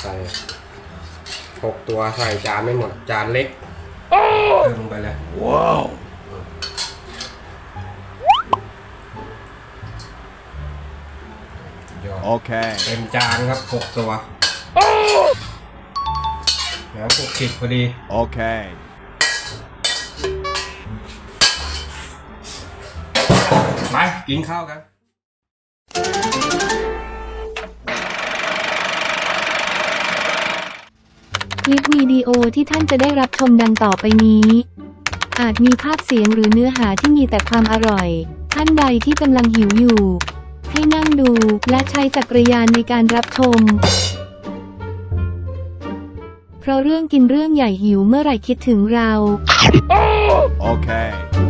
ใส่หกตัวใส่จานไม่หมด จานเล็กเพิ่มลงไปเลยว้าวยอดโอเคเต็มจานครับหกตัวแล้วคลุกคลิกพอดี โอเคไปกินข้าวกัน ลิปวิดีโอที่ท่านจะได้รับชมดังต่อไปนี้ อาจมีภาพเสียงหรือเนื้อหาที่มีแต่ความอร่อย ท่านใดที่กำลังหิวอยู่ ให้นั่งดูและใช้จักรยานในการรับชม เพราะเรื่องกินเรื่องใหญ่หิวเมื่อไหร่คิดถึงเราโ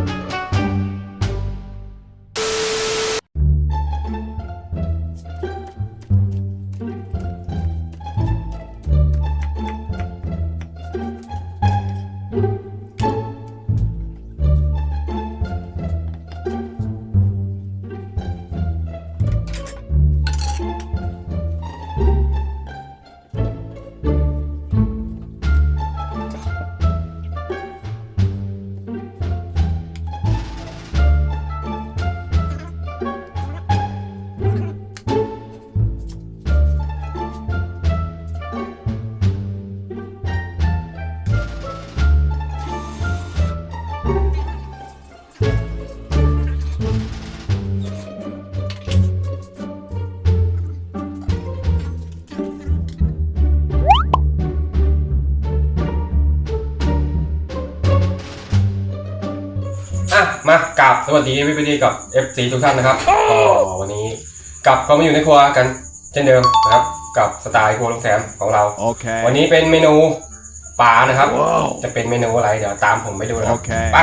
วัสดีพี่พีกับ FC ทุกท่านนะครับก็วันนี้กลับก็มาอยู่ในครัวกันเช่นเดิมนะครับ กับสไตล์ครัวลุงแซมของเรา โอเค วันนี้เป็นเมนูปลานะครับว้าวจะเป็นเมนูอะไรเดี๋ยวตามผมไปดูนะครับโอเคไป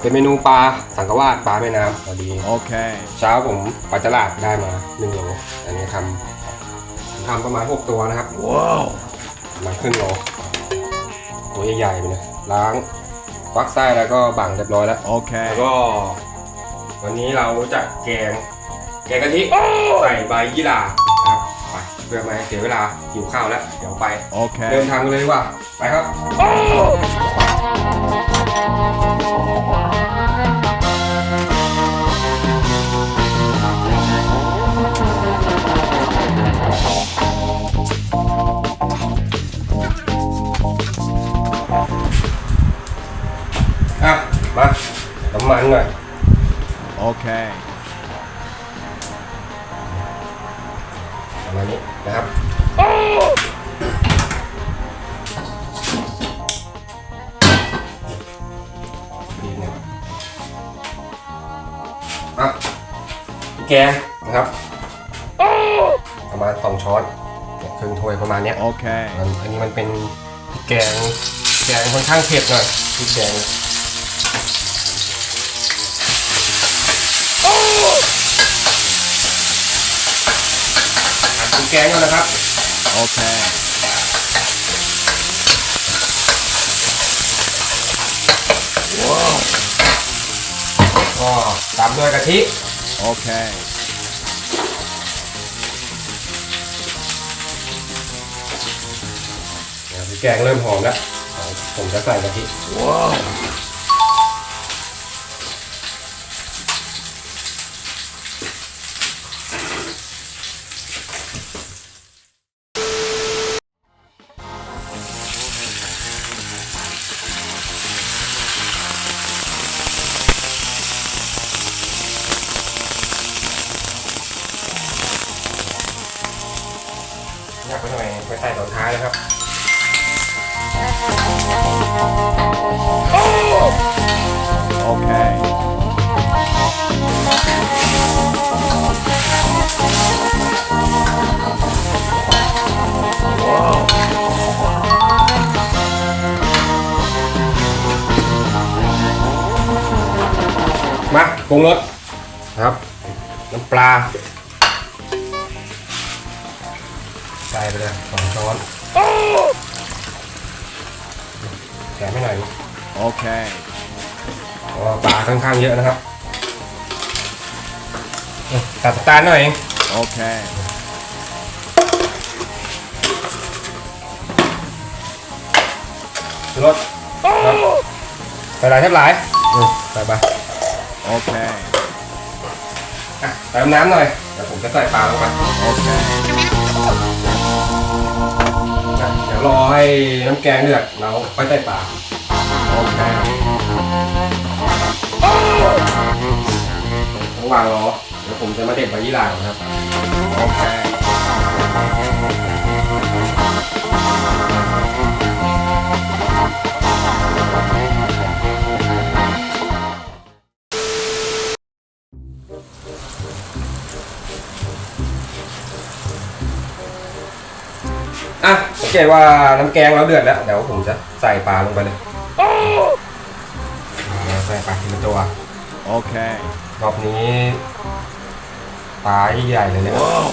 เป็นเมนูปลาสังกะวาดปลาแม่น้ำพอดีโอเค เช้าผมไปตลาดได้มาหนึ่งโลอันนี้ทำทำประมาณหกตัวนะครับว้าวประมาณครึ่งโลตัวใหญ่ๆไปเลยล้างควักไส้แล้วก็บังเรียบร้อยแล้วโอเคแล้วก็ วันนี้เราจะแกง แกงกะทิใส่ใบยี่หร่านะครับไปเพื่อไม่ให้เสียเวลาหิวข้าวแล้วเดี๋ยวไปโอเคเดินทางกันเลยดีกว่าไปครับอ่ มาน้ำมันหน่อยโอเคประมาณนี้นะครับดีเนี่ยอะพริกแกงนะครับ ประมาณสองช้อนเนี่ยครึ่งถ้วยประมาณเนี้ยโอเคอันอันนี้มันเป็นพริกแกงแกงค่อนข้างเผ็ดหน่อยพริกแกง พริกแกงก่อนนะครับ โอเคก็ตามด้วยกะทิ โอเคเนี่ยพริกแกงเริ่มหอมแล้ว ผมจะใส่กะทิ ว้าว ปรุงรสนะครับ น้ำปลาใส่ไปเลยสองช้อนแถมให้หน่อยโ Okay. เพราะว่าปลาค่อนข้างเยอะนะครับเอ้ยตัดสตาร์ทหน่อยเอง Okay. รถครับไปหลายแทบหลายอืมไป ไป Okay. อะเติมน้ำหน่อยเดี๋ยวผมจะใส่ปลาลงไป Okay. อะเดี๋ยวรอให้น้ำแกงเดือดเราไปใส่ปลา Okay. ระหว่างรอเดี๋ยวผมจะมาเด็ดใบยี่หร่าก่อนครับ Okay. อ่ะโอเคว่าน้ำแกงเราเดือดแล้ว เดี๋ยวผมจะใส่ปลาลงไปเลยเดี๋ยวใส่ปลาทีละตัว Okay. รอบนี้ปลาใหญ่ๆเลยเนี่ย Whoa.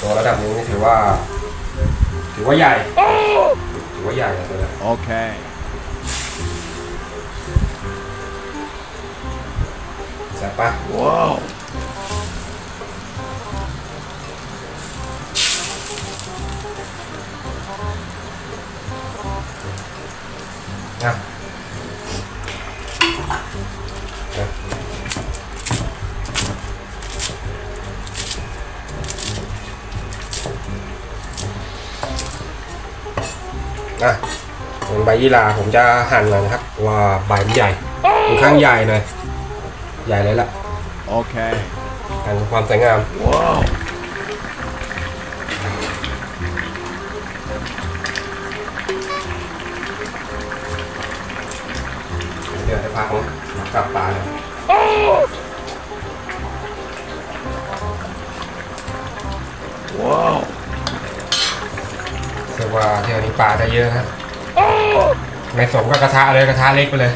ตัวระดับนี้นี่ถือว่า ถือว่าใหญ่ ถือว่าใหญ่นะตัวนี้ Okay. ใส่ปลา Whoa. นะ ยี่หร่าผมจะหั่นเลยนะครับเพราะว่าใบมันใหญ่ค่อนข้างใหญ่หน่อยใหญ่เลยล่ะ Okay. กันความสวยงาม Whoa. เดี๋ยวจะพักนะกลับปลาเลย Whoa. เรียกว่าเที่ยวนี้ปลาจะเยอะนะ ไม่สมกับกระทะเลยกระทะเล็กไปเลย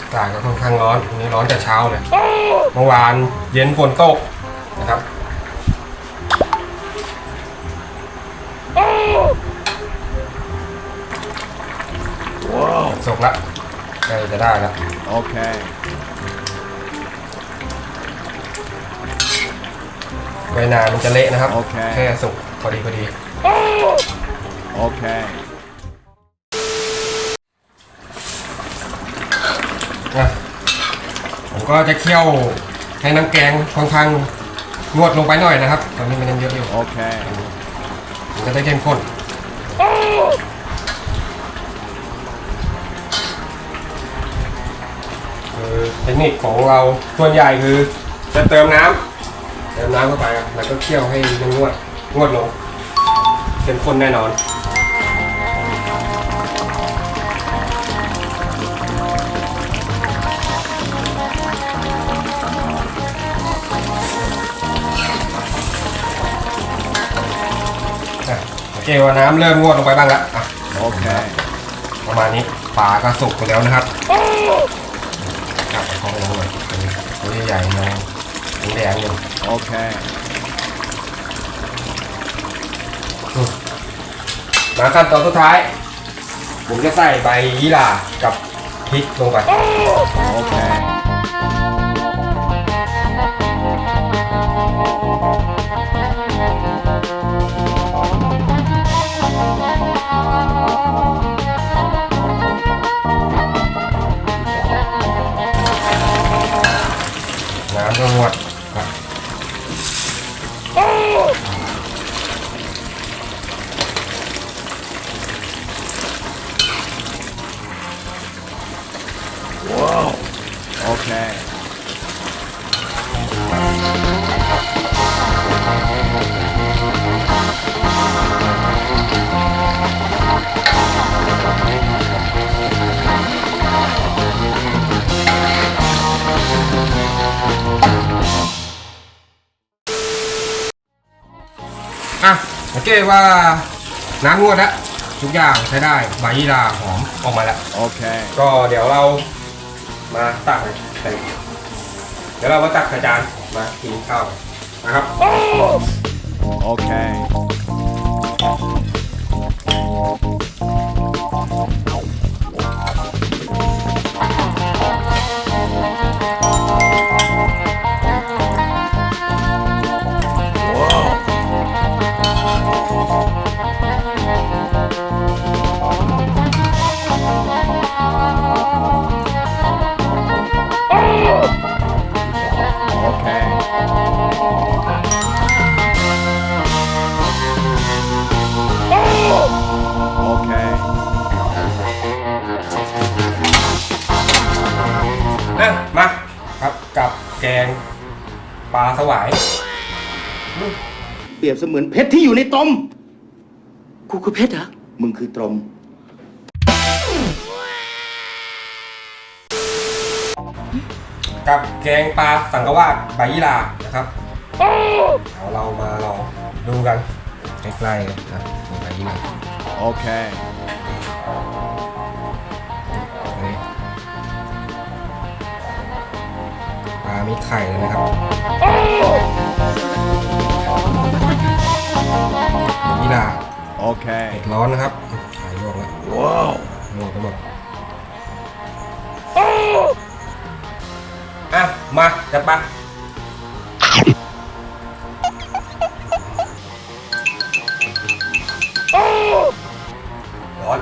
อากาศก็ค่อนข้างร้อนวันนี้ร้อนแต่เช้าเลยเมื่อวานเย็นฝนตกนะครับ Whoa. สุกละใกล้จะได้ละ Okay. ไว้นานมันจะเละนะครับโอเคแค่สุก พอดีพอดี Okay. อะผมก็จะเคี่ยวให้น้ำแกงค่อนข้างงวดลงไปหน่อยนะครับ ตอนนี้มันยังเยอะอยู่ Okay. มันจะได้เข้มข้นคือเทคนิคของเราส่วนใหญ่คือจะเติมน้ำเติมน้ำเข้าไปครับแล้วก็เคี่ยวให้มันงวด งวดลงเข้มข้นแน่นอน อะโอเคว่าน้ำเริ่มงวดลงไปบ้างแล้วอะ Okay. ประมาณนี้ปลาก็สุกไปแล้วนะครับกลับไปของเราเลยตัวใหญ่ๆนะแดงๆอยู่ Okay. มาขั้นตอนสุดท้าย ผมจะใส่ใบยี่หร่ากับพริกลงไป Okay. น้ำก็งวด โอเคว่าน้ำงวดแล้วทุกอย่างใช้ได้ใบยี่หร่าหอมออกมาแล้ว Okay. ก็เดี๋ยวเรามาตักใส่เดี๋ยวเรามาตักใส่จานมากินข้าวนะครับ Okay. ง ปลาสวาย เปรียบเสมือนเพชรที่อยู่ในตมกูคือเพชรเหรอ มึงคือตรม กับแกงปลาสังกะวาดใบยี่หรานะครับเดี๋ยวเรามาลองดูกันใกล้ๆกันนะนี่ใบยี่หรา Okay. มีไข่เลยนะครับใบยี่หรา Okay. เผ็ดร้อนนะครับขายลวกแล้ว Whoa. ลวกไปหมดอะ มาจัดปะร้อน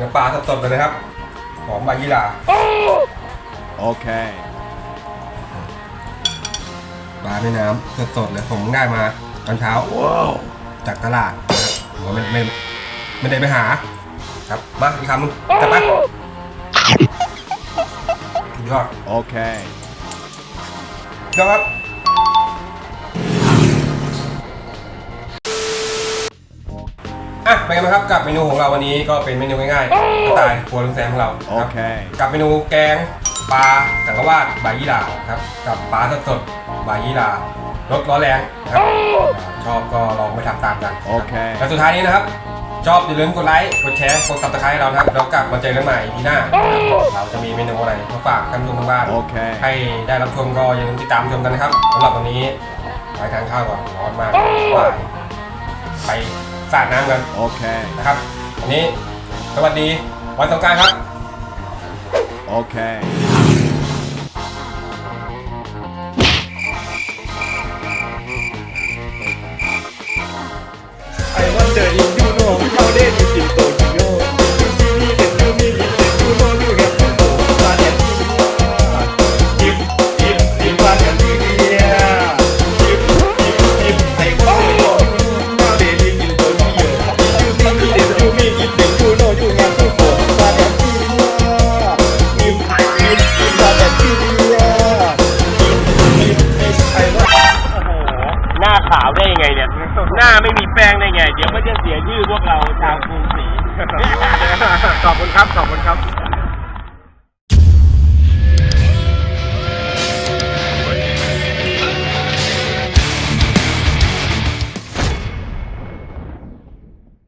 เนื้อปลาสดๆเลยนะครับ หอมใบยี่หร่า Okay. ปลาแม่น้ำสดๆเลยผมได้มาตอนเช้า Whoa. จากตลาดนะครับผมว่าไม่ไม่ไม่ได้ไปหา ครับ มาอีกคำหนึงจัดไปสุดยอด Okay. ยอดครับ เป็นไงบ้างครับกับเมนูของเราวันนี้ก็เป็นเมนูง่ายๆสไตล์ครัวลุงแซมของเราครับ Okay. กับเมนูแกงปลาสังกะวาดใบยี่หร่าครับกับปลาสดๆใบยี่หร่ารสร้อนแรงนะครับชอบก็ลองไปทำตามกันโอเค และสุดท้ายนี้นะครับ ชอบอย่าลืมกดไลค์กดแชร์กดซับสไครต์เรานะครับแล้วกลับมาเจอกันใหม่พีหน้าเราจะมีเมนูอะไรมาฝากท่านผู้ชมทางบ้าน Okay. ให้ได้รับชมก็อย่าลืมติดตามชมกันนะครับสำหรับวันนี้ไปทานข้าวก่อนร้อนมากบ่ายไป สาดน้ำกัน Okay. นะครับวันนี้สวัสดีวันสงกรารครับ Okay. ไ